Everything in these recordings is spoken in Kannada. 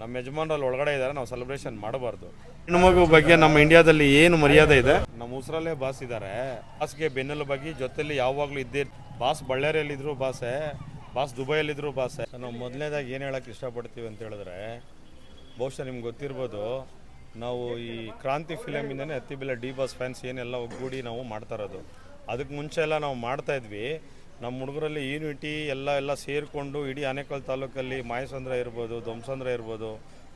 ನಮ್ಮ ಯಜಮಾನ್ರಲ್ಲಿ ಒಳಗಡೆ ಇದ್ದಾರೆ ನಾವು ಸೆಲೆಬ್ರೇಷನ್ ಮಾಡಬಾರ್ದು. ಹೆಣ್ಣು ಮಗು ಬಗ್ಗೆ ನಮ್ಮ ಇಂಡಿಯಾದಲ್ಲಿ ಏನು ಮರ್ಯಾದೆ ಇದೆ? ನಮ್ಮ ಉಸಿರಲ್ಲೇ ಬಾಸ್ ಇದ್ದಾರೆ. ಬಾಸ್ಗೆ ಬೆನ್ನೆಲು ಬಗ್ಗೆ ಜೊತೆಲಿ ಯಾವಾಗಲೂ ಇದ್ದೇ ಬಾಸ್ ಬಳ್ಳಾರಿಯಲ್ಲಿದ್ದರು ಬಾಸೆ ಬಾಸ್ ದುಬೈಯಲ್ಲಿದ್ದರು ಬಾಸೆ. ನಾವು ಮೊದಲನೇದಾಗಿ ಏನು ಹೇಳೋಕ್ಕೆ ಇಷ್ಟಪಡ್ತೀವಿ ಅಂತ ಹೇಳಿದ್ರೆ ಬಹುಶಃ ನಿಮ್ಗೆ ಗೊತ್ತಿರ್ಬೋದು ನಾವು ಈ ಕ್ರಾಂತಿ ಫಿಲಮಿಂದನೇ ಬೆಲೆ ಡಿ ಬಾಸ್ ಫ್ಯಾನ್ಸ್ ಏನೆಲ್ಲ ಒಗ್ಗೂಡಿ ನಾವು ಮಾಡ್ತಾ ಇರೋದು. ಅದಕ್ಕೆ ಮುಂಚೆ ಎಲ್ಲ ನಾವು ಮಾಡ್ತಾ ಇದ್ವಿ. ನಮ್ಮ ಹುಡುಗರಲ್ಲಿ ಯೂನಿಟಿ ಎಲ್ಲ ಎಲ್ಲ ಸೇರಿಕೊಂಡು ಇಡೀ ಆನೇಕಲ್ ತಾಲೂಕಲ್ಲಿ ಮಾಯಸಂದ್ರ ಇರ್ಬೋದು ಧ್ವಂಸಂದ್ರ ಇರ್ಬೋದು,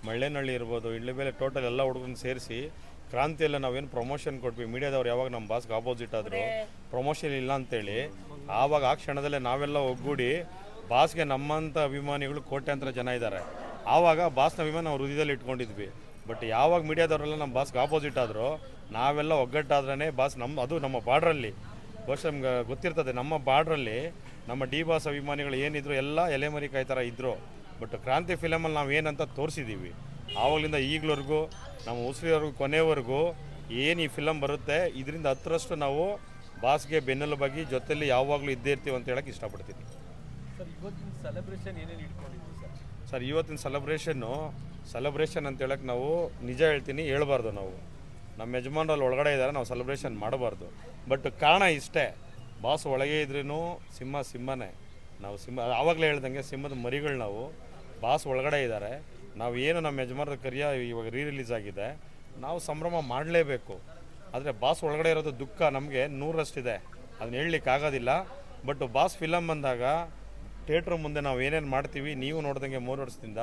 ಮಳ್ಳೇನಹಳ್ಳಿ ಇರ್ಬೋದು, ಇಳ್ಳಿಬೇಲೆ ಟೋಟಲ್ ಎಲ್ಲ ಹುಡುಗರನ್ನ ಸೇರಿಸಿ ಕ್ರಾಂತಿಯಲ್ಲ ನಾವೇನು ಪ್ರಮೋಷನ್ ಕೊಟ್ವಿ. ಮೀಡಿಯಾದವ್ರು ಯಾವಾಗ ನಮ್ಮ ಬಾಸ್ಗೆ ಆಪೋಸಿಟ್ ಆದರು ಪ್ರಮೋಷನ್ ಇಲ್ಲ ಅಂತೇಳಿ. ಆವಾಗ ಆ ಕ್ಷಣದಲ್ಲೇ ನಾವೆಲ್ಲ ಒಗ್ಗೂಡಿ ಬಾಸ್ಗೆ ನಮ್ಮಂಥ ಅಭಿಮಾನಿಗಳು ಕೋಟ್ಯಾಂತರ ಜನ ಇದ್ದಾರೆ. ಆವಾಗ ಬಾಸ್ನ ಅಭಿಮಾನ ನಾವು ಹೃದಯದಲ್ಲಿ ಇಟ್ಕೊಂಡಿದ್ವಿ. ಬಟ್ ಯಾವಾಗ ಮೀಡಿಯಾದವರೆಲ್ಲ ನಮ್ಮ ಬಾಸ್ಗೆ ಆಪೋಸಿಟ್ ಆದರೂ ನಾವೆಲ್ಲ ಒಗ್ಗಟ್ಟಾದ್ರೇ ಬಾಸ್ ನಮ್ಮ ಅದು ನಮ್ಮ ಬಾರ್ಡ್ರಲ್ಲಿ ಬಹುಶಃ ನಮ್ಗೆ ಗೊತ್ತಿರ್ತದೆ ನಮ್ಮ ಬಾರ್ಡ್ರಲ್ಲಿ ನಮ್ಮ ಡಿ ಬಾಸ್ ಅಭಿಮಾನಿಗಳು ಏನಿದ್ರು ಎಲ್ಲ ಎಲೆಮರಿ ಕಾಯಿ ಥರ ಇದ್ದರು ಬಟ್ ಕ್ರಾಂತಿ ಫಿಲಮಲ್ಲಿ ನಾವು ಏನಂತ ತೋರಿಸಿದ್ದೀವಿ ಆವಾಗಲಿಂದ ಈಗಲವರೆಗೂ ನಮ್ಮ ಉಸಿರಿವರೆಗೂ ಕೊನೆವರೆಗೂ ಏನು ಈ ಫಿಲಮ್ ಬರುತ್ತೆ ಇದರಿಂದ ಹತ್ತರಷ್ಟು ನಾವು ಬಾಸ್ಗೆ ಬೆನ್ನೆಲುಬಾಗಿ ಜೊತೆಯಲ್ಲಿ ಯಾವಾಗಲೂ ಇದ್ದೇ ಇರ್ತೀವಿ ಅಂತ ಹೇಳಕ್ಕೆ ಇಷ್ಟಪಡ್ತೀನಿ. ಸರ್ ಇವತ್ತಿನ ಸೆಲೆಬ್ರೇಷನ್ ಏನೇನು ಇಟ್ಕೊಂಡಿದ್ವಿ ಸರ್? ಸರ್ ಇವತ್ತಿನ ಸೆಲೆಬ್ರೇಷನ್ನು ಸೆಲೆಬ್ರೇಷನ್ ಅಂತ ಹೇಳಕ್ಕೆ ನಾವು ನಿಜ ಹೇಳ್ತೀನಿ ಹೇಳ್ಬಾರ್ದು ನಾವು. ನಮ್ಮ ಯಜಮಾನ್ರಲ್ಲಿ ಒಳಗಡೆ ಇದ್ದಾರೆ ನಾವು ಸೆಲೆಬ್ರೇಷನ್ ಮಾಡಬಾರ್ದು. ಬಟ್ ಕಾರಣ ಇಷ್ಟೇ. ಬಾಸ್ ಒಳಗೆ ಇದ್ರೂ ಸಿಂಹ ಸಿಂಹನೇ. ನಾವು ಸಿಂಹ ಆವಾಗಲೇ ಹೇಳ್ದಂಗೆ ಸಿಂಹದ ಮರಿಗಳು ನಾವು. ಬಾಸ್ ಒಳಗಡೆ ಇದ್ದಾರೆ. ನಾವು ಏನು ನಮ್ಮ ಯಜಮಾನರ ಕರಿಯ ಇವಾಗ ರೀ ರಿಲೀಸ್ ಆಗಿದೆ. ನಾವು ಸಂಭ್ರಮ ಮಾಡಲೇಬೇಕು. ಆದರೆ ಬಾಸ್ ಒಳಗಡೆ ಇರೋದು ದುಃಖ ನಮಗೆ. ನೂರಷ್ಟಿದೆ. ಅದನ್ನ ಹೇಳಲಿಕ್ಕೆ ಆಗೋದಿಲ್ಲ. ಬಟ್ ಬಾಸ್ ಫಿಲಮ್ ಬಂದಾಗ ಥಿಯೇಟ್ರ್ ಮುಂದೆ ನಾವು ಏನೇನು ಮಾಡ್ತೀವಿ, ನೀವು ನೋಡ್ದಂಗೆ ಮೂರು ವರ್ಷದಿಂದ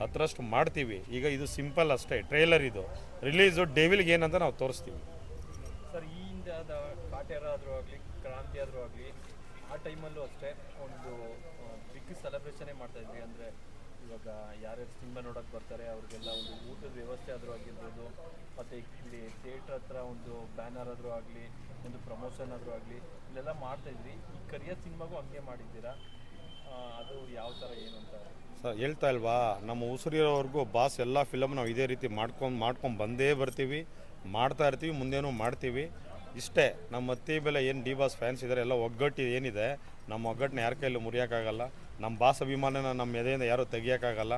ಹತ್ತರಷ್ಟು ಮಾಡ್ತೀವಿ. ಈಗ ಇದು ಸಿಂಪಲ್ ಅಷ್ಟೇ. ಟ್ರೈಲರ್ ಇದು. ರಿಲೀಸು ಡೇವಿಲ್ಗೆ ಏನಂತ ನಾವು ತೋರಿಸ್ತೀವಿ. ಸರ್, ಈ ಹಿಂದಾದ ಕಾಟೇರ ಆದರೂ ಆಗಲಿ ಕ್ರಾಂತಿ ಆದರೂ ಆಗಲಿ, ಆ ಟೈಮಲ್ಲೂ ಅಷ್ಟೇ ಒಂದು ಬಿಗ್ ಸೆಲೆಬ್ರೇಷನೇ ಮಾಡ್ತಾ ಇದ್ವಿ. ಅಂದರೆ ಇವಾಗ ಯಾರ್ಯಾರು ಸಿನಿಮಾ ನೋಡೋಕ್ಕೆ ಬರ್ತಾರೆ, ಅವ್ರಿಗೆಲ್ಲ ಒಂದು ಊಟದ ವ್ಯವಸ್ಥೆ ಆದರೂ ಆಗಿರ್ಬೋದು. ಮತ್ತು ಇಲ್ಲಿ ಥಿಯೇಟ್ರ್ ಹತ್ರ ಒಂದು ಬ್ಯಾನರ್ ಆದರೂ ಆಗಲಿ, ಒಂದು ಪ್ರಮೋಷನ್ ಆದರೂ ಆಗಲಿ, ಇಲ್ಲೆಲ್ಲ ಮಾಡ್ತಾ ಇದ್ರಿ ಈ ಕರಿಯ ಸಿನಿಮಾಗೂ ಹಂಗೆ ಮಾಡಿದ್ದೀರಾ? ಅದು ಯಾವ ಥರ ಏನು ಅಂತ? ಸರ್, ಹೇಳ್ತಾ ಇಲ್ವಾ? ನಮ್ಮ ಉಸಿರಿರೋವರೆಗೂ ಬಾಸ್ ಎಲ್ಲ ಫಿಲಮ್ ನಾವು ಇದೇ ರೀತಿ ಮಾಡ್ಕೊಂಡು ಮಾಡ್ಕೊಂಡು ಬಂದೇ ಬರ್ತೀವಿ. ಮಾಡ್ತಾ ಇರ್ತೀವಿ, ಮುಂದೇನೂ ಮಾಡ್ತೀವಿ. ಇಷ್ಟೇ, ನಮ್ಮ ಅತ್ತಿ ಬೆಲೆ ಏನು ಡಿ ಬಾಸ್ ಫ್ಯಾನ್ಸ್ ಇದ್ದಾರೆ ಎಲ್ಲ ಒಗ್ಗಟ್ಟು ಏನಿದೆ, ನಮ್ಮ ಒಗ್ಗಟ್ಟನ್ನ ಯಾರ ಕೈಲೂ ಮುರಿಯೋಕ್ಕಾಗಲ್ಲ, ನಮ್ಮ ಬಾಸ್ ಅಭಿಮಾನನ ನಮ್ಮ ಎದೆಯಿಂದ ಯಾರೂ ತೆಗಿಯೋಕ್ಕಾಗಲ್ಲ.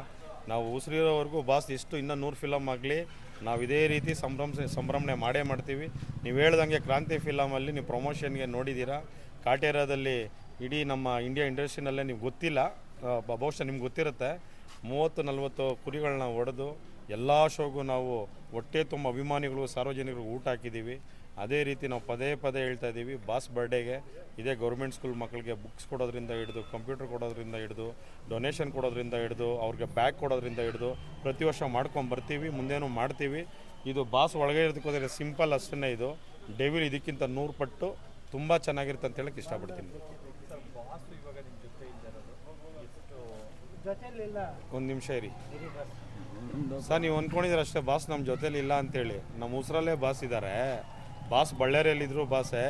ನಾವು ಉಸಿರಿರೋವರೆಗೂ ಬಾಸ್ ಇಷ್ಟು ಇನ್ನೂ ನೂರು ಫಿಲಮ್ ಆಗಲಿ, ನಾವು ಇದೇ ರೀತಿ ಸಂಭ್ರಮ ಸಂಭ್ರಮಣೆ ಮಾಡೇ ಮಾಡ್ತೀವಿ. ನೀವು ಹೇಳ್ದಂಗೆ ಕ್ರಾಂತಿ ಫಿಲಮಲ್ಲಿ ನೀವು ಪ್ರಮೋಷನ್ಗೆ ನೋಡಿದ್ದೀರಾ ಕಾಟೇರಾದಲ್ಲಿ ಇಡೀ ನಮ್ಮ ಇಂಡಿಯಾ ಇಂಡಸ್ಟ್ರಿನಲ್ಲೇ ನೀವು ಗೊತ್ತಿಲ್ಲ ಬಹುಶಃ ನಿಮ್ಗೆ ಗೊತ್ತಿರುತ್ತೆ. ಮೂವತ್ತು, ನಲ್ವತ್ತು ಕುರಿಗಳನ್ನ ಹೊಡೆದು ಎಲ್ಲ ಶೋಗೂ ನಾವು ಹೊಟ್ಟೆ ತುಂಬ ಅಭಿಮಾನಿಗಳು, ಸಾರ್ವಜನಿಕರು ಊಟ ಹಾಕಿದ್ದೀವಿ ಅದೇ ರೀತಿ ನಾವು ಪದೇ ಪದೇ ಹೇಳ್ತಾ ಇದ್ದೀವಿ ಬಾಸ್ ಬರ್ಡೇಗೆ ಇದೇ ಗೌರ್ಮೆಂಟ್ ಸ್ಕೂಲ್ ಮಕ್ಕಳಿಗೆ ಬುಕ್ಸ್ ಕೊಡೋದ್ರಿಂದ ಹಿಡಿದು ಕಂಪ್ಯೂಟರ್ ಕೊಡೋದ್ರಿಂದ ಹಿಡಿದು ಡೊನೇಷನ್ ಕೊಡೋದ್ರಿಂದ ಹಿಡಿದು ಅವ್ರಿಗೆ ಬ್ಯಾಗ್ ಕೊಡೋದ್ರಿಂದ ಹಿಡಿದು ಪ್ರತಿ ವರ್ಷ ಮಾಡ್ಕೊಂಡು ಬರ್ತೀವಿ ಮುಂದೇನೂ ಮಾಡ್ತೀವಿ. ಇದು ಬಾಸ್ ಒಳಗೆ ಇರೋದಕ್ಕೋದ್ರೆ ಸಿಂಪಲ್ ಅಷ್ಟೇ ಇದು. ಡೆವಿಲ್ ಇದಕ್ಕಿಂತ ನೂರು ಪಟ್ಟು ತುಂಬ ಚೆನ್ನಾಗಿರುತ್ತೆ ಅಂತ ಹೇಳಕ್ಕೆ ಇಷ್ಟಪಡ್ತೀನಿ. ಒಂದು ನಿಮಿಷ ಇರಿ. ಸರ್ ನೀವು ಅಂದ್ಕೊಂಡಿದ್ರೆ ಅಷ್ಟೇ ಬಾಸ್ ನಮ್ಮ ಜೊತೇಲಿ ಇಲ್ಲ ಅಂತೇಳಿ. ನಮ್ಮ ಉಸಿರಲ್ಲೇ ಬಾಸ್ ಇದ್ದಾರೆ ಬಾಸ್ ಬಳ್ಳಾರಿಯಲ್ಲಿದ್ರು ಭಾಷೆ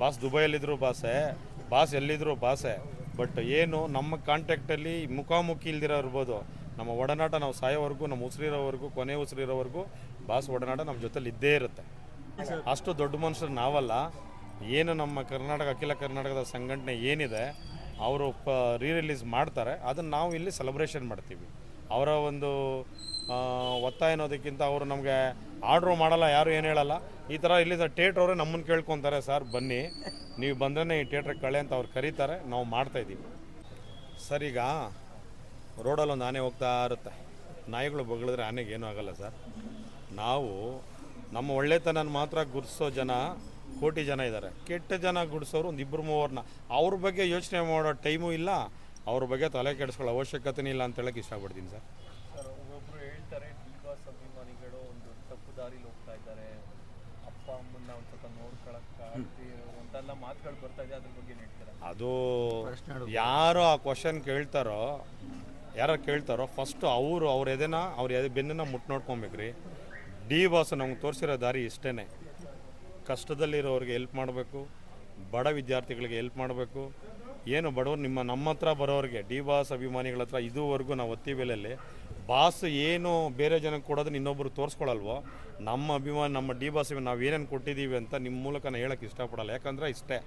ಬಾಸ್ ದುಬೈಯಲ್ಲಿದ್ರು ಭಾಷೆ ಬಾಸ್ ಎಲ್ಲಿದ್ರು ಭಾಷೆ ಬಟ್ ಏನು, ನಮ್ಮ ಕಾಂಟ್ಯಾಕ್ಟಲ್ಲಿ ಮುಖಾಮುಖಿ ಇಲ್ದಿರೋ ಇರ್ಬೋದು. ನಮ್ಮ ಒಡನಾಟ ನಾವು ಸಾಯೋವರೆಗೂ, ನಮ್ಮ ಉಸಿರಿರೋವರೆಗೂ, ಕೊನೆ ಉಸಿರಿರೋವರೆಗೂ ಬಾಸ್ ಒಡನಾಟ ನಮ್ಮ ಜೊತೆಲಿ ಇದ್ದೇ ಇರುತ್ತೆ. ಅಷ್ಟು ದೊಡ್ಡ ಮನುಷ್ಯರು ನಾವಲ್ಲ. ಏನು ನಮ್ಮ ಕರ್ನಾಟಕ, ಅಖಿಲ ಕರ್ನಾಟಕದ ಸಂಘಟನೆ ಏನಿದೆ, ಅವರು ಪ ರೀ ರಿಲೀಸ್ ಮಾಡ್ತಾರೆ. ಅದನ್ನು ನಾವು ಇಲ್ಲಿ ಸೆಲೆಬ್ರೇಷನ್ ಮಾಡ್ತೀವಿ. ಅವರ ಒಂದು ಒತ್ತಾಯ ಅನ್ನೋದಕ್ಕಿಂತ ಅವರು ನಮಗೆ ಆರ್ಡ್ರು ಮಾಡಲ್ಲ, ಯಾರು ಏನು ಹೇಳಲ್ಲ. ಈ ಥರ ಇಲ್ಲಿ ಥಿಯೇಟ್ರ್ ಅವರೇ ನಮ್ಮನ್ನು ಕೇಳ್ಕೊತಾರೆ, ಸರ್ ಬನ್ನಿ, ನೀವು ಬಂದ್ರೆ ಈ ಥಿಯೇಟ್ರಿಗೆ ಕಳೆ ಅಂತ ಅವ್ರು ಕರೀತಾರೆ, ನಾವು ಮಾಡ್ತಾಯಿದ್ದೀವಿ ಸರ್, ಈಗ ರೋಡಲ್ಲಿ ಒಂದು ಆನೆ ಹೋಗ್ತಾ ಇರುತ್ತೆ. ನಾಯಿಗಳು ಬಗಳಿದ್ರೆ ಆನೆಗೆ ಏನೂ ಆಗಲ್ಲ, ಸರ್. ನಾವು ನಮ್ಮ ಒಳ್ಳೆತನ ಮಾತ್ರ ಗುರ್ಸೋ ಜನ, ಕೋಟಿ ಜನ ಇದ್ದಾರೆ ಕೆಟ್ಟ ಜನ ಗುಡಿಸೋರು ಒಂದು ಇಬ್ಬರು ಮೂವರನ್ನ ಅವ್ರ ಬಗ್ಗೆ ಯೋಚನೆ ಮಾಡೋ ಟೈಮೂ ಇಲ್ಲ, ಅವ್ರ ಬಗ್ಗೆ ತಲೆ ಕೆಡಿಸ್ಕೊಳ್ಳೋ ಅವಶ್ಯಕತೆನೇ ಇಲ್ಲ ಅಂತ ಹೇಳಕ್ಕೆ ಇಷ್ಟಪಡ್ತೀನಿ, ಸರ್ ಸರ್ ಒಬ್ಬೊಬ್ರು ಹೇಳ್ತಾರೆ ಡಿ ಬಾಸ್ ಅಭಿಮಾನಿಗಳು ಒಂದು ತಪ್ಪು ದಾರಿಲಿ ಹೋಗ್ತಾ ಇದ್ದಾರೆ ಅಪ್ಪ ಅಮ್ಮನ್ನ ಒಂದು ಸ್ವಲ್ಪ ನೋಡ್ಕೊಳಕ್ ಅಂತೆಲ್ಲ ಮಾತುಗಳು ಬರ್ತಾ ಇದೆ ಅದ್ರ ಬಗ್ಗೆ ಹೇಳ್ತೀರಾ? ಅದು ಯಾರು ಆ ಕ್ವಶನ್ ಕೇಳ್ತಾರೋ ಯಾರು ಕೇಳ್ತಾರೋ ಫಸ್ಟ್ ಅವರು ಅವ್ರ ಎದೆನ ಅವ್ರ ಎದೆ ಬೆನ್ನನ್ನು ಮುಟ್ಟು ನೋಡ್ಕೊಬೇಕ್ರಿ. ಡಿ ಬಾಸ್ ನಮ್ಗೆ ತೋರಿಸಿರೋ ದಾರಿ ಇಷ್ಟೇ ಕಷ್ಟದಲ್ಲಿರೋರಿಗೆ ಹೆಲ್ಪ್ ಮಾಡಬೇಕು ಬಡ ವಿದ್ಯಾರ್ಥಿಗಳಿಗೆ ಹೆಲ್ಪ್ ಮಾಡಬೇಕು. ಏನು ಬಡವರು ನಿಮ್ಮ ನಮ್ಮ ಹತ್ರ ಬರೋರಿಗೆ ಡಿ ಬಾಸ್ ಅಭಿಮಾನಿಗಳ ಹತ್ರ ಇದುವರೆಗೂ ನಾವು ಒತ್ತಿ ಬೆಲೆಯಲ್ಲಿ ಬಾಸ್ ಏನು ಬೇರೆ ಜನಕ್ಕೆ ಕೊಡೋದನ್ನ ಇನ್ನೊಬ್ಬರು ತೋರಿಸ್ಕೊಳ್ಳಲ್ವೋ ನಮ್ಮ ಅಭಿಮಾನ, ನಮ್ಮ ಡಿ ಬಾಸ್ ನಾವು ಏನೇನು ಕೊಟ್ಟಿದ್ದೀವಿ ಅಂತ ನಿಮ್ಮ ಮೂಲಕ ನಾನು ಹೇಳೋಕ್ಕೆ ಇಷ್ಟಪಡಲ್ಲ. ಯಾಕಂದರೆ ಇಷ್ಟೇ,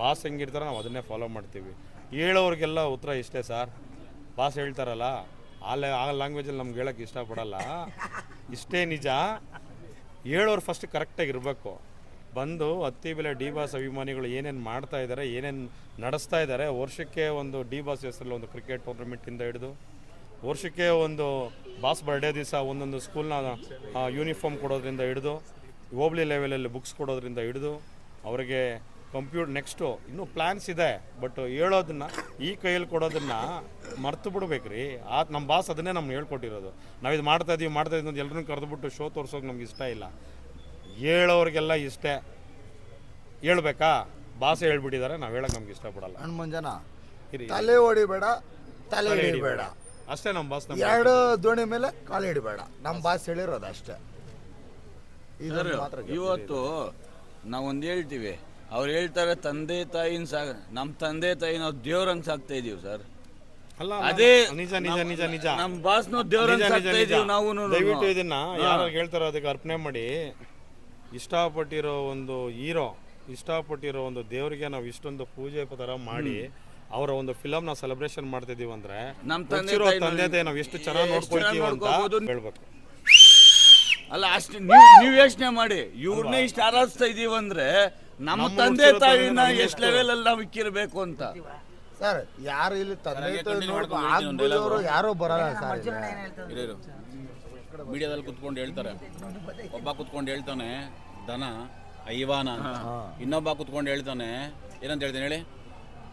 ಬಾಸ್ ಹೆಂಗಿರ್ತಾರೆ ನಾವು ಅದನ್ನೇ ಫಾಲೋ ಮಾಡ್ತೀವಿ. ಹೇಳೋರಿಗೆಲ್ಲ ಉತ್ತರ ಇಷ್ಟೇ ಸರ್. ಬಾಸ್ ಹೇಳ್ತಾರಲ್ಲ, ಆ ಆ ಲ್ಯಾಂಗ್ವೇಜಲ್ಲಿ ನಮ್ಗೆ ಹೇಳೋಕ್ಕೆ ಇಷ್ಟಪಡಲ್ಲ. ಇಷ್ಟೇ ನಿಜ. ಹೇಳೋರು ಫಸ್ಟ್ ಕರೆಕ್ಟಾಗಿ ಇರಬೇಕು. ಬಂದು ಹತ್ತಿ ಬೆಲೆ ಡಿ ಬಾಸ್ ಅಭಿಮಾನಿಗಳು ಏನೇನು ಮಾಡ್ತಾ ಇದ್ದಾರೆ ಏನೇನು ನಡೆಸ್ತಾ ಇದ್ದಾರೆ ವರ್ಷಕ್ಕೆ ಒಂದು ಡಿ ಬಾಸ್ ಹೆಸರಲ್ಲಿ ಒಂದು ಕ್ರಿಕೆಟ್ ಟೂರ್ನಮೆಂಟಿಂದ ಹಿಡಿದು ವರ್ಷಕ್ಕೆ ಒಂದು ಬಾಸ್ ಬರ್ಡೇ ದಿವಸ ಒಂದೊಂದು ಸ್ಕೂಲ್ನ ಯೂನಿಫಾರ್ಮ್ ಕೊಡೋದ್ರಿಂದ ಹಿಡಿದು ಹೋಬ್ಳಿ ಲೆವೆಲಲ್ಲಿ ಬುಕ್ಸ್ ಕೊಡೋದ್ರಿಂದ ಹಿಡಿದು ಅವರಿಗೆ ಕಂಪ್ಯೂಟರ್ ನೆಕ್ಸ್ಟು ಇನ್ನೂ ಪ್ಲ್ಯಾನ್ಸ್ ಇದೆ ಬಟ್ ಹೇಳೋದನ್ನ ಈ ಕೈಯಲ್ಲಿ ಕೊಡೋದನ್ನ ಮರ್ತು ಬಿಡ್ಬೇಕ್ರಿ. ಆ ನಮ್ಮ ಬಾಸ್ ಅದನ್ನೇ ನಮ್ಗೆ ಹೇಳ್ಕೊಟ್ಟಿರೋದು. ನಾವು ಇದು ಮಾಡ್ತಾ ಇದೀವಿ ಮಾಡ್ತಾ ಇದೀವಿ ಅಂತ ಎಲ್ಲರನ್ನೂ ಕರೆದುಬಿಟ್ಟು ಶೋ ತೋರ್ಸೋಕೆ ನಮ್ಗೆ ಇಷ್ಟ ಇಲ್ಲ. ಹೇಳೋರಿಗೆಲ್ಲ ಇಷ್ಟೇ. ಹೇಳ್ಬೇಕಾ? ಬಾಸ್ ಹೇಳ್ಬಿಟ್ಟಿದ್ದಾರೆ ನಾವು ಹೇಳೋಕೆ ನಮ್ಗೆ ಇಷ್ಟಪಡಲ್ಲ. ಹಣ್ಣು ತಲೆ ಓಡಿಬೇಡ ತಲೆ ಹಿಡಿಬೇಡ. ಅಷ್ಟೇ ನಮ್ಮ ಬಾಸ್ ಎರಡು ದೋಣಿ ಮೇಲೆ ಕಾಲು ಹಿಡಿಬೇಡ. ನಮ್ಮ ಬಾಸ್ ಹೇಳಿರೋದು ಅಷ್ಟೇ. ಮಾತ್ರ ಇವತ್ತು ನಾವೊಂದು ಹೇಳ್ತೀವಿ. ಅವ್ರು ಹೇಳ್ತಾರೆ ತಂದೆ ತಾಯಿನ ಸಾಗ ನಮ್ಮ ತಂದೆ ತಾಯಿ ನಾವು ದೇವ್ರಂಗ್ ಸಾಕ್ತಾ ಇದೀವಿ ಸರ್. ಅಲ್ಲ ಅದೇ ನಿಜ ನಿಜ ನಿಜ ನಿಜ. ನಮ್ಮ ಬಾಸ್ನು ದೇವ್ರಂಗ್ ನಿಜ, ನಿಜ, ಸಾಕ್ತಾ ಇದೀವಿ ನಾವು ದಯವಿಟ್ಟು ಇದನ್ನ ಯಾರು ಹೇಳ್ತಾರೋ ಅದಕ್ಕೆ ಅರ್ಪಣೆ ಮಾಡಿ. ಇಷ್ಟಪಟ್ಟಿರೋ ಒಂದು ಹೀರೋ ಇಷ್ಟಪಟ್ಟಿರೋ ಒಂದು ದೇವರಿಗೆ ನಾವು ಇಷ್ಟೊಂದು ಪೂಜೆ ಥರ ಮಾಡಿ ಅವರ ಒಂದು ಫಿಲಮ್ ನಾವು ಸೆಲೆಬ್ರೇಷನ್ ಮಾಡ್ತಿದೀವಿ ಅಂದ್ರೆ ನಮ್ ತಂದೆ ಹುಟ್ಟಿರೋ ತಂದೆ ತಾಯಿ ನಾವು ಎಷ್ಟು ಚೆನ್ನಾಗಿ ನೋಡ್ಕೊಳ್ತೀವಿ ಅಂತ ನೋಡ್ಕೊಬೋದು. ಹೇಳ್ಬೇಕು. ಅಲ್ಲ ಅಷ್ಟು ನೀವು ನೀವು ಯೋಚನೆ ಮಾಡಿ. ಇವ್ರನ್ನೇ ಇಷ್ಟು ಆರಾಧಿಸ್ತಾ ಇದೀವಿ ಅಂದ್ರೆ ನಮ್ಮ ನಮ್ಮ ತಂದೆ ತಾಯಿನ ತಂದೆ ಎಷ್ಟು ಲೆವೆಲ್ ಅಲ್ಲಿ ನಾವು ಇಕ್ಕಿರ್ಬೇಕು ಅಂತ. ಸರ್ ಯಾರು ಇಲ್ಲಿ ತಂದೆ ಸರಿಯಾಗಿ ತಾಯಿ continue ನೋಡ್ಕೊ ಮಾಡ್ಕೊಂಡು ಆಗ್ಬಿಡೋರು ಯಾರು ಬರಲ್ಲ ಸರ್ ಇಲ್ಲಿ. ಹಿರಿಯರು ಮೀಡಿಯಾದಲ್ಲಿ ಕುತ್ಕೊಂಡು ಹೇಳ್ತಾರೆ. ಒಬ್ಬ ಕುತ್ಕೊಂಡು ಹೇಳ್ತಾನೆ ದನ ಐವಾನ. ಅಂತ. ಇನ್ನೊಬ್ಬ ಕುತ್ಕೊಂಡು ಹೇಳ್ತಾನೆ ಏನಂತ ಹೇಳ್ತಾನೆ ಹೇಳಿ?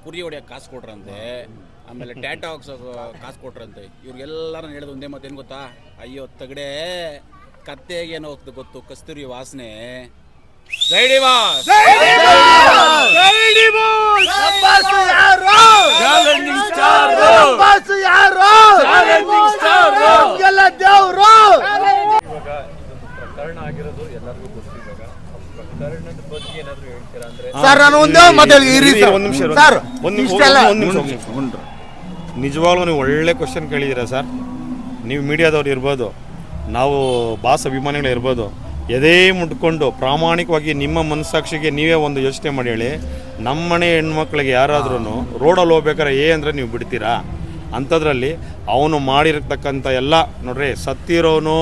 ಕುರಿ ಹೊಡಿಯೋಕೆ ಕಾಸು ಕೊಟ್ರಂತೆ ಆಮೇಲೆ ಟ್ಯಾಟಾಕ್ಸ್ ಹಾಕ್ಸೋಕೆ ಕಾಸು ಕೊಟ್ರಂತೆ. ಇವ್ರಿಗೆಲ್ಲರೂ ಹೇಳಿದ ಒಂದೇ ಮತ್ತೇನು ಗೊತ್ತಾ? ಅಯ್ಯೋ ತಗಡೆ ಕತ್ತೆಗೆ ಏನೋ ಹೋಗ್ತು ಗೊತ್ತು? ಕಸ್ತೂರಿ ವಾಸನೆ. ಇವಾಗ ಇದೊಂದು ಪ್ರಕರಣ ಆಗಿರೋದು ಎಲ್ಲರಿಗೂ ಸರ್ ನಾನು ಒಂದೇ ಮಾತು ಇರಿ ಇರಿ, ಸರ್. ಒಂದ್ ನಿಮಿಷ. ಸರ್. ಒಂದು ನಿಮಿಷ ಇಷ್ಟೆಲ್ಲ ಒಂದ್ ನಿಮಿಷ. ನಿಜವಾಗ್ಲೂ ನೀವು ಒಳ್ಳೆ ಕ್ವಶನ್ ಕೇಳಿದ್ದೀರಾ ಸರ್? ನೀವು ಮೀಡಿಯಾದವ್ರು ಇರ್ಬೋದು ನಾವು ಬಾಸ್ ಅಭಿಮಾನಿಗಳು ಇರ್ಬೋದು ಎದೇ ಮುಟ್ಕೊಂಡು ಪ್ರಾಮಾಣಿಕವಾಗಿ ನಿಮ್ಮ ಮನಸ್ಸಾಕ್ಷಿಗೆ ನೀವೇ ಒಂದು ಯೋಚನೆ ಮಾಡಿ ಹೇಳಿ ನಮ್ಮನೆ ಹೆಣ್ಮಕ್ಳಿಗೆ ಯಾರಾದ್ರೂ ರೋಡಲ್ಲಿ ಹೋಗ್ಬೇಕಾರೆ ಏ ಅಂದರೆ ನೀವು ಬಿಡ್ತೀರಾ? ಅಂಥದ್ರಲ್ಲಿ ಅವನು ಮಾಡಿರ್ತಕ್ಕಂಥ ಎಲ್ಲ ನೋಡ್ರಿ ಸತ್ತಿರೋನು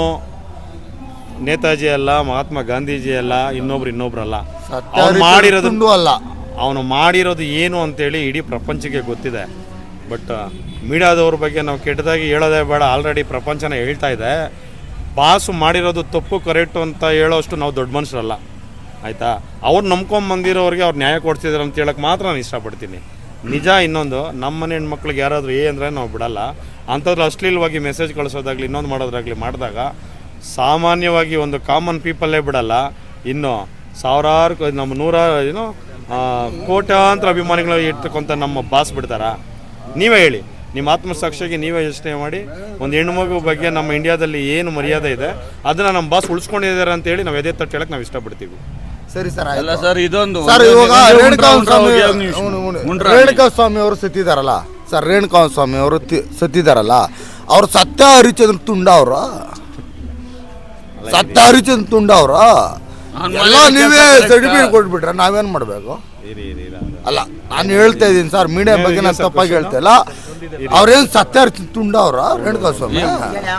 ನೇತಾಜಿ ಅಲ್ಲ ಮಹಾತ್ಮ ಗಾಂಧೀಜಿ ಅಲ್ಲ ಇನ್ನೊಬ್ರು ಇನ್ನೊಬ್ರಲ್ಲ. ಅವ್ನು ಮಾಡಿರೋದು ಅಲ್ಲ. ಅವನು ಮಾಡಿರೋದು ಏನು ಅಂತೇಳಿ ಇಡೀ ಪ್ರಪಂಚಕ್ಕೆ ಗೊತ್ತಿದೆ. ಬಟ್ ಮೀಡಿಯಾದವ್ರ ಬಗ್ಗೆ ನಾವು ಕೆಟ್ಟದಾಗಿ ಹೇಳೋದೇ ಬೇಡ. ಆಲ್ರೆಡಿ ಪ್ರಪಂಚನ ಹೇಳ್ತಾ ಇದೆ. ಬಾಸು ಮಾಡಿರೋದು ತಪ್ಪು ಕರೆಕ್ಟು ಅಂತ ಹೇಳೋಷ್ಟು ನಾವು ದೊಡ್ಡ ಮನುಷ್ಯರಲ್ಲ. ಆಯಿತಾ? ಅವ್ರು ನಂಬ್ಕೊಂಬಂದಿರೋರಿಗೆ ಅವ್ರು ನ್ಯಾಯ ಕೊಡ್ತಿದ್ದಾರೆ ಅಂತ ಹೇಳಕ್ಕೆ ಮಾತ್ರ ನಾನು ಇಷ್ಟಪಡ್ತೀನಿ. ನಿಜ ಇನ್ನೊಂದು ನಮ್ಮ ಮನೆ ಹೆಣ್ಮಕ್ಳಿಗೆ ಯಾರಾದರೂ ಏ ಅಂದರೆ ನಾವು ಬಿಡಲ್ಲ. ಅಂಥದ್ರು ಅಶ್ಲೀಲವಾಗಿ ಮೆಸೇಜ್ ಕಳಿಸೋದಾಗಲಿ ಇನ್ನೊಂದು ಮಾಡೋದಾಗಲಿ ಮಾಡಿದಾಗ ಸಾಮಾನ್ಯವಾಗಿ ಒಂದು ಕಾಮನ್ ಪೀಪಲ್ಲೇ ಬಿಡಲ್ಲ. ಇನ್ನು ಸಾವಿರಾರು ಕ- ನಮ್ಮ ನೂರ ಏನು ಕೋಟ್ಯಾಂತರ ಅಭಿಮಾನಿಗಳು ಇರ್ತಕ್ಕಂಥ ನಮ್ಮ ಬಾಸ್ ಬಿಡ್ತಾರ? ನೀವೇ ಹೇಳಿ. ನಿಮ್ಮ ಆತ್ಮಸಾಕ್ಷಿಗೆ ನೀವೇ ಯೋಚನೆ ಮಾಡಿ. ಒಂದು ಹೆಣ್ಣುಮಗು ಬಗ್ಗೆ ನಮ್ಮ ಇಂಡಿಯಾದಲ್ಲಿ ಏನು ಮರ್ಯಾದೆ ಇದೆ ಅದನ್ನು ನಮ್ಮ ಬಾಸ್ ಉಳಿಸ್ಕೊಂಡಿದ್ದಾರೆ ಅಂತ ಹೇಳಿ ನಾವು ಎದೆ ತಟ್ಟು ಹೇಳಕ್ಕೆ ನಾವು ಇಷ್ಟಪಡ್ತೀವಿ. ಸರಿ ಸರ್ ಅಲ್ಲ ಸರ್ ಇದೊಂದು ಸರ್ ಇವಾಗ ರೇಣುಕಾ ಸ್ವಾಮಿ ರೇಣುಕಾ ಅವರು ಸತ್ತಿದಾರಲ್ಲ ಸರ್ ರೇಣುಕಾ ಸ್ವಾಮಿ ಅವರು ತಿ- ಸತ್ತಿದಾರಲ್ಲ ಅವ್ರು ಸತ್ಯ ಹರಿಚಂದ್ರ ತುಂಡ ಅವ್ರ? ಸತ್ಯ ಹರಿಚಂದ್ರ ತುಂಡ ಅವ್ರ ಎಲ್ಲ ನೀವೇ ಸರ್ಟಿಫಿಕೇಟ್ ಕೊಟ್ಬಿಟ್ರೆ ನಾವೇನ್ ಮಾಡ್ಬೇಕು? ಅಲ್ಲ. ನಾನು ಹೇಳ್ತಾ ಇದ್ದೀನಿ ಸರ್ ಮೀಡಿಯಾ ಬಗ್ಗೆ ನಾನು ತಪ್ಪಾಗಿ ಹೇಳ್ತಾ ಇಲ್ಲ. ಅವ್ರೇನು ಸತ್ಯ ಹರಿಚಂದ್ರ ತುಂಡ ಅವ್ರ ರೇಣುಕಾ ಸ್ವಾಮಿ